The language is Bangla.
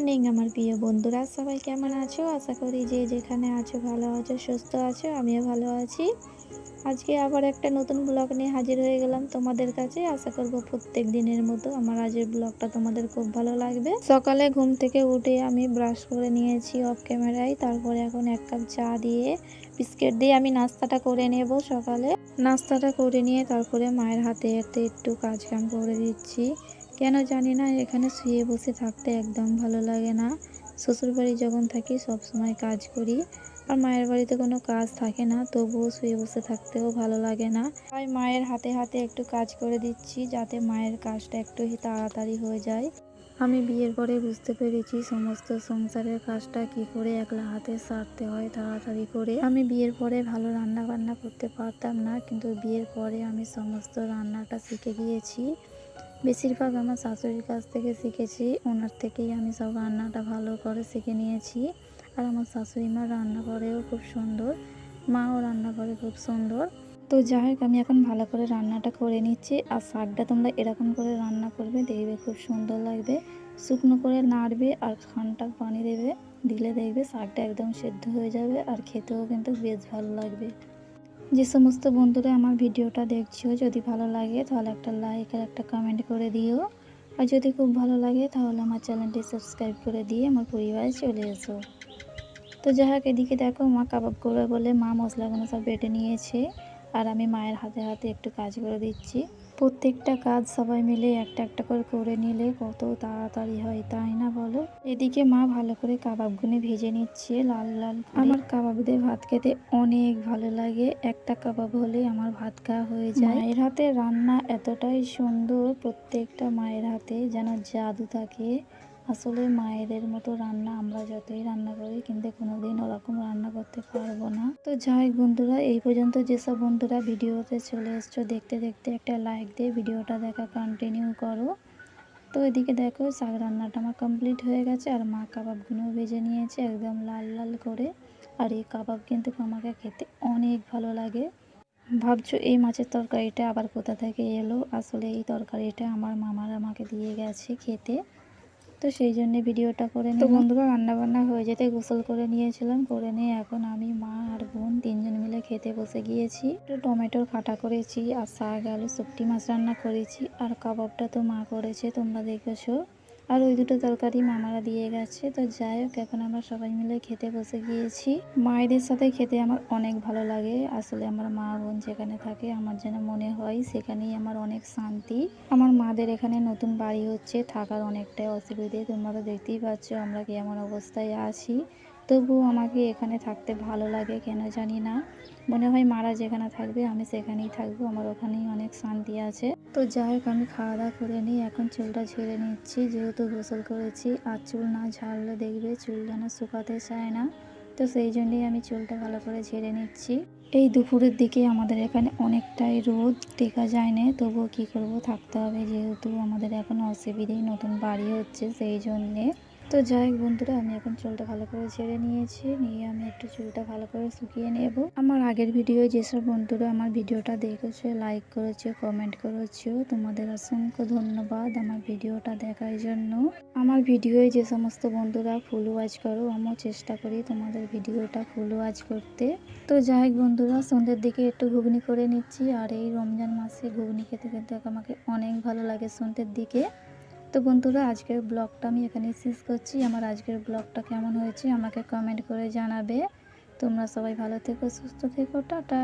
মর্নিং আমার প্রিয় বন্ধুরা, সবাই কেমন আছো? আশা করি যে যেখানে আছো ভালো আছো, সুস্থ আছো, আমিও ভালো আছি। আজকে আবার একটা নতুন ব্লগ নিয়ে হাজির হয়ে গেলাম তোমাদের কাছে। আশা করব প্রত্যেক দিনের মতো আমার আজের ব্লগটা তোমাদের খুব ভালো লাগবে। সকালে ঘুম থেকে উঠে আমি ব্রাশ করে নিয়েছি অফ ক্যামেরায় তারপরে এখন এক কাপ চা দিয়ে, বিস্কিট দিয়ে আমি নাস্তাটা করে নেব সকালে। নাস্তাটা করে নিয়ে তারপরে মায়ের হাতে হাতে একটু কাজ কাম করে দিচ্ছি। কেন জানি না, এখানে শুয়ে বসে থাকতে একদম ভালো লাগে না। শ্বশুর বাড়ি যখন থাকি, সব সময় কাজ করি। আর মায়ের বাড়িতে কোনো কাজ থাকে না, তবুও শুয়ে বসে থাকতেও ভালো লাগে না। তাই মায়ের হাতে হাতে একটু কাজ করে দিচ্ছি, যাতে মায়ের কাজটা একটু তাড়াতাড়ি হয়ে যায়। আমি বিয়ের পরে বুঝতে পেরেছি সমস্ত সংসারের কাজটা কি করে একলা হাতে সারতে হয় তাড়াতাড়ি করে। আমি বিয়ের পরে ভালো রান্না বান্না করতে পারতাম না, কিন্তু বিয়ের পরে আমি সমস্ত রান্নাটা শিখে গিয়েছি। বেশিরভাগ আমার শাশুড়ির কাছ থেকে শিখেছি, ওনার থেকেই আমি সব রান্নাটা ভালো করে শিখে নিয়েছি। আর আমার শাশুড়ি মা রান্না করেও খুব সুন্দর, মাও রান্না করে খুব সুন্দর। তো যাই হোক, আমি এখন ভালো করে রান্নাটা করে নিচ্ছি। আর শাকটা তোমরা এরকম করে রান্না করবে, দেখবে খুব সুন্দর লাগবে। শুকনো করে নাড়বে আর খানটা পানি দেবে, দিলে দেখবে শাকটা একদম সেদ্ধ হয়ে যাবে আর খেতেও কিন্তু বেশ ভালো লাগবে। যে সমস্ত বন্ধুরা আমার ভিডিওটা দেখছ, যদি ভালো লাগে তাহলে একটা লাইক আর একটা কমেন্ট করে দিও। আর যদি খুব ভালো লাগে তাহলে আমার চ্যানেলটি সাবস্ক্রাইব করে দিয়ে আমার পরিবারে চলে এসো। তো যাহাকে এদিকে দেখো মা কাবাব করবে বলে মা মশলাগুলো সব বেটে নিয়েছে। আর আমি মায়ের হাতে হাতে একটু কাজ করে দিচ্ছি। প্রত্যেকটা কাজ সবাই মিলে একটা একটা করে করে নিলে কত তাড়াতাড়ি হয়, তাই না বলো? এদিকে মা ভালো করে কাবাবগুলো ভেজে নিচ্ছে লাল লাল আমার কাবাব দিয়ে ভাত খেতে অনেক ভালো লাগে। একটা কাবাব হলে আমার ভাত খাওয়া হয়ে যায়। মায়ের হাতে রান্না এতটাই সুন্দর, প্রত্যেকটা মায়ের হাতে যেন জাদু থাকে। আসলে মায়েদের মতো রান্না আমরা যতই রান্না করি, কিন্তু কোনোদিন ওরকম রান্না করতে পারব না। তো যাই বন্ধুরা, এই পর্যন্ত যেসব বন্ধুরা ভিডিওতে চলে এসছো, দেখতে দেখতে একটা লাইক দিয়ে ভিডিওটা দেখা কন্টিনিউ করো। তো এদিকে দেখো, শাক রান্নাটা আমার কমপ্লিট হয়ে গেছে, আর মা কাবাবগুলো ভেজে নিয়েছে একদম লাল লাল করে। আর এই কাবাব কিন্তু আমাকে খেতে অনেক ভালো লাগে। ভাবছ এই মাছের তরকারিটা আবার কোথা থেকে এলো? আসলে এই তরকারিটা আমার মামার আমাকে দিয়ে গেছে খেতে। তো সেই জন্য ভিডিওটা করে নিই বন্ধুরা রান্না বান্না হয়ে যেতে গোসল করে নিয়েছিলাম করে নিয়ে এখন আমি মা আর বোন তিনজন মিলে খেতে বসে গিয়েছি। একটু টমেটোর খাটা করেছি আর শাক আলু শুকটি মাছ রান্না করেছি। আর কাবাবটা তো মা করেছে তোমরা দেখেছ। আর ওই দুটো তরকারি মামারা দিয়ে গেছে। তো যাই হোক, এখন আমরা সবাই মিলে খেতে বসে গিয়েছি। মায়েদের সাথে খেতে আমার অনেক ভালো লাগে। আসলে আমার মা বোন যেখানে থাকে, আমার যেন মনে হয় সেখানেই আমার অনেক শান্তি। আমার মাদের এখানে নতুন বাড়ি হচ্ছে, থাকার অনেকটাই অসুবিধে। তোমরা তো দেখতেই পাচ্ছ আমরা কেমন অবস্থায় আছি। তবুও আমাকে এখানে থাকতে ভালো লাগে, কেন জানি না। মনে হয় মারা যেখানে থাকবে, আমি সেখানেই থাকব, আমার ওখানেই অনেক শান্তি আছে। তো যাই হোক, আমি খাওয়া দাওয়া করে নিই, এখন চুলটা ঝেড়ে নিচ্ছি, যেহেতু গোসল করেছি, আর চুল না ঝাড়লে দেখবে চুল যেন শুকাতে চায় না। তো সেই জন্যই আমি চুলটা ভালো করে ঝেড়ে নিচ্ছি। এই দুপুরের দিকে আমাদের এখানে অনেকটাই রোদ টেকা যায় না, তবুও কী করব, থাকতে হবে যেহেতু আমাদের এখন অসুবিধেই নতুন বাড়ি হচ্ছে, সেই জন্যে তো যাই হোক বন্ধুরা, আমি এখন চুলটা ভালো করে ছেড়ে নিয়েছি। নিয়ে আমি একটু চুলটা ভালো করে শুকিয়ে নেব। আমার আগের ভিডিও যেসব বন্ধুরা আমার ভিডিওটা দেখেছ লাইক করেছ কমেন্ট করেছ, তোমাদের অসংখ্য ধন্যবাদ আমার ভিডিওটা দেখার জন্য। আমার ভিডিওয়ে যে সমস্ত বন্ধুরা ফুল ওয়াচ করো, আমিও চেষ্টা করি তোমাদের ভিডিওটা ফুল ওয়াচ করতে। তো যাই হোক বন্ধুরা, সন্ধ্যের দিকে একটু ঘুগনি করে নিচ্ছি। আর এই রমজান মাসে ঘুগনি খেতে খেতে আমাকে অনেক ভালো লাগে সন্ধ্যের দিকে। তো বন্ধুরা, আজকের ব্লগটা আমি এখানে শেষ করছি। আমার আজকের ব্লগটা কেমন হয়েছে আমাকে কমেন্ট করে জানাবে। তোমরা সবাই ভালো থেকো, সুস্থ থেকো, টাটা।